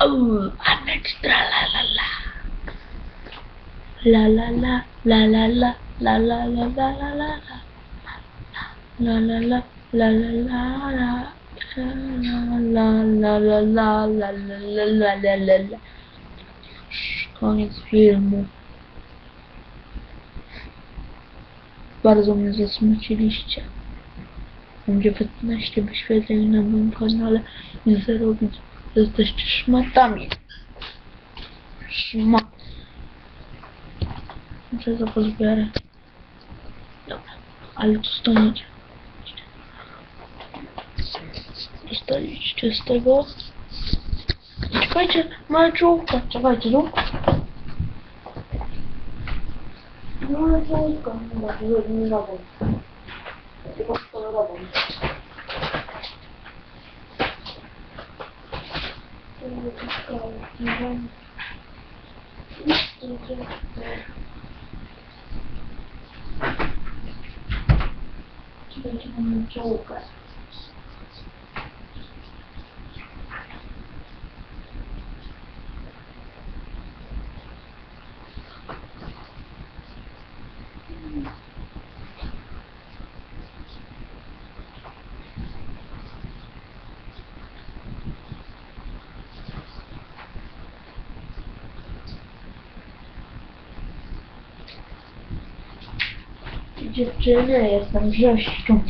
Oh, Anet, tra la la la. La la la, la la la, la la la la la la la. La la la, la la la la. La la la la la la la la la la la. Koniec filmu. Bardzo mnie zasmuciliście. Mam 19 wyświetleń na moim kanale i 0 widzów. Jesteście szmatami. Szmat. Muszę to pozbierać. Dobra, ale dostaniecie. Dostaliście z tego. Czekajcie, mała czołówka. Czekajcie, no. Mała czołówka. Chyba, że nie robią. Tylko 仕事のラボに。Thank you. dziewczyny, jestem wrzeszczą.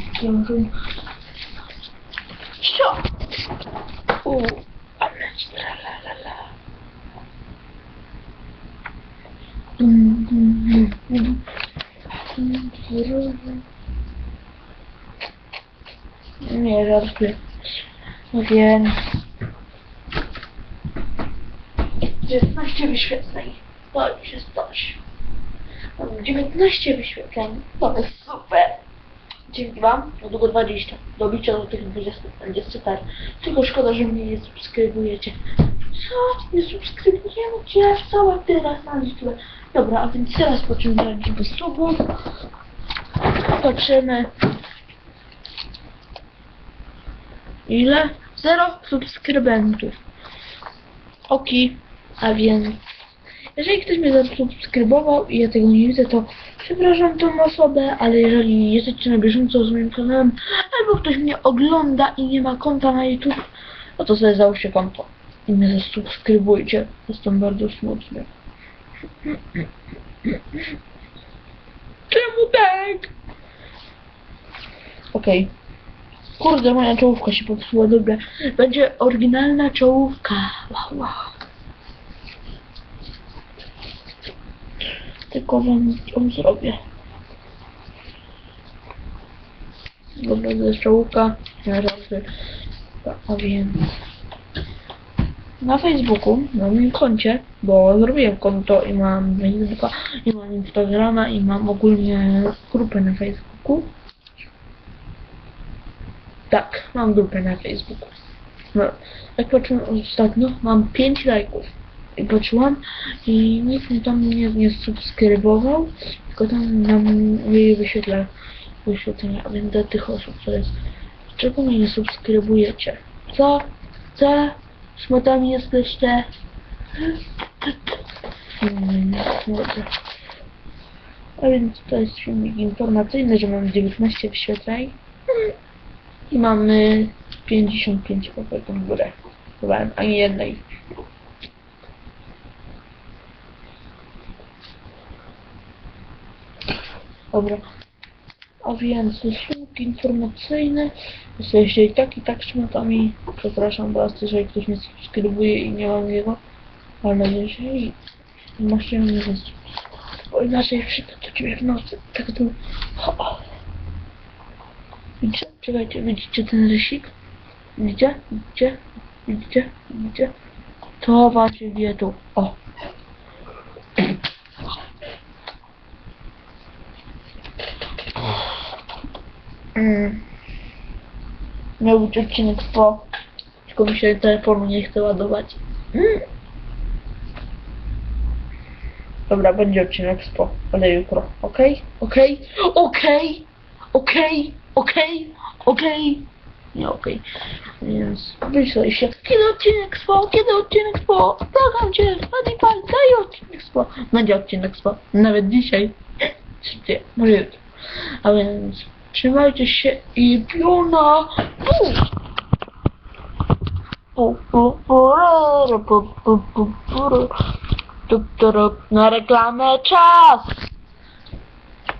Cio! Uuu, ale stralalala. Nie żarty. Więc... 19 wyświetleń. To już jest coś. Mam 19 wyświetleń. To jest super. Dzięki Wam. Niedługo 20. Dobicie do tych 20. Będzie super. Tylko szkoda, że mnie nie subskrybujecie. Co? Nie subskrybujemy Cię? Cała teraz na liczbę. Dobra, a więc teraz na liczbę subów. Patrzymy. Ile? Zero subskrybentów. Oki, a więc jeżeli ktoś mnie zasubskrybował i ja tego nie widzę, to przepraszam tą osobę, ale jeżeli jesteście na bieżąco z moim kanałem, albo ktoś mnie ogląda i nie ma konta na YouTube, no to sobie załóżcie konto i mnie zasubskrybujcie. Jestem bardzo smutny. Czemu tak? Okej. Kurde, moja czołówka się popsuła, dobra. Będzie oryginalna czołówka. Wow, wow. Tylko wam ją zrobię. Dobra, to jest czołówka. Na razie. A więc... Na Facebooku, na moim koncie, bo zrobiłem konto i mam Facebooka, i mam Instagrama, i mam ogólnie grupę na Facebooku. Tak, mam grupę na Facebooku. No, jak patrzyłem ostatnio, mam 5 lajków. I patrzyłam i nikt mi tam nie, nie subskrybował, tylko tam nam jej wyświetla wyświetlenia, a więc dla tych osób, jest. Dlaczego mnie nie subskrybujecie? Co? Co? Szmatami jesteście? Hmm. A więc to jest filmik informacyjny, że mam 19 wyświetleń. I mamy 55 łapek w górę. Chyba ani jednej. Dobra. A więc filmik informacyjny. Jesteście i tak i tak szmatami. Przepraszam was, jeżeli ktoś mnie subskrybuje i nie mam jego. Ale jeżeli macie mnie zasubskrybować, bo inaczej przyjdę do ciebie w nocy. Tak to... O, o. Widzicie? Czekajcie, widzicie ten rysik? Widzicie? Widzicie? Widzicie? Widzicie? To właśnie wie tu. O! Mm. Miał być odcinek po, tylko mi się telefonu nie chce ładować. Mm. Dobra, będzie odcinek spo, ale jutro, okej? Okej? Okej? Okej? Okej? Okej? nie okej. Więc myślę się, kiedy odcinek spo, kiedy odcinek spo, błagam cię, Hannibal, daj odcinek spo. Będzie odcinek spo, nawet dzisiaj. Czy może jutro. A więc trzymajcie się i piona! Na reklamę czas!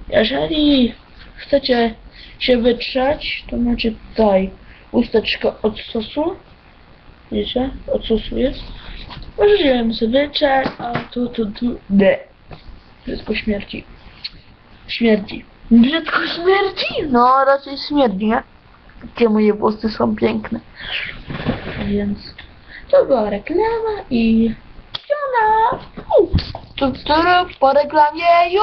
Jeżeli chcecie się wytrzeć, to macie tutaj usteczkę od sosu. Wiecie? Od sosu jest. Możecie ją sobie wytrzeć, a tu, tu, tu, de. Brzydko śmierci. Śmierdzi. Brzydko śmierdzi? No, raczej śmierdzi, nie? Gdzie moje włosy są piękne. Więc to była reklama i... Piona! Tu, tu, po reklamie już!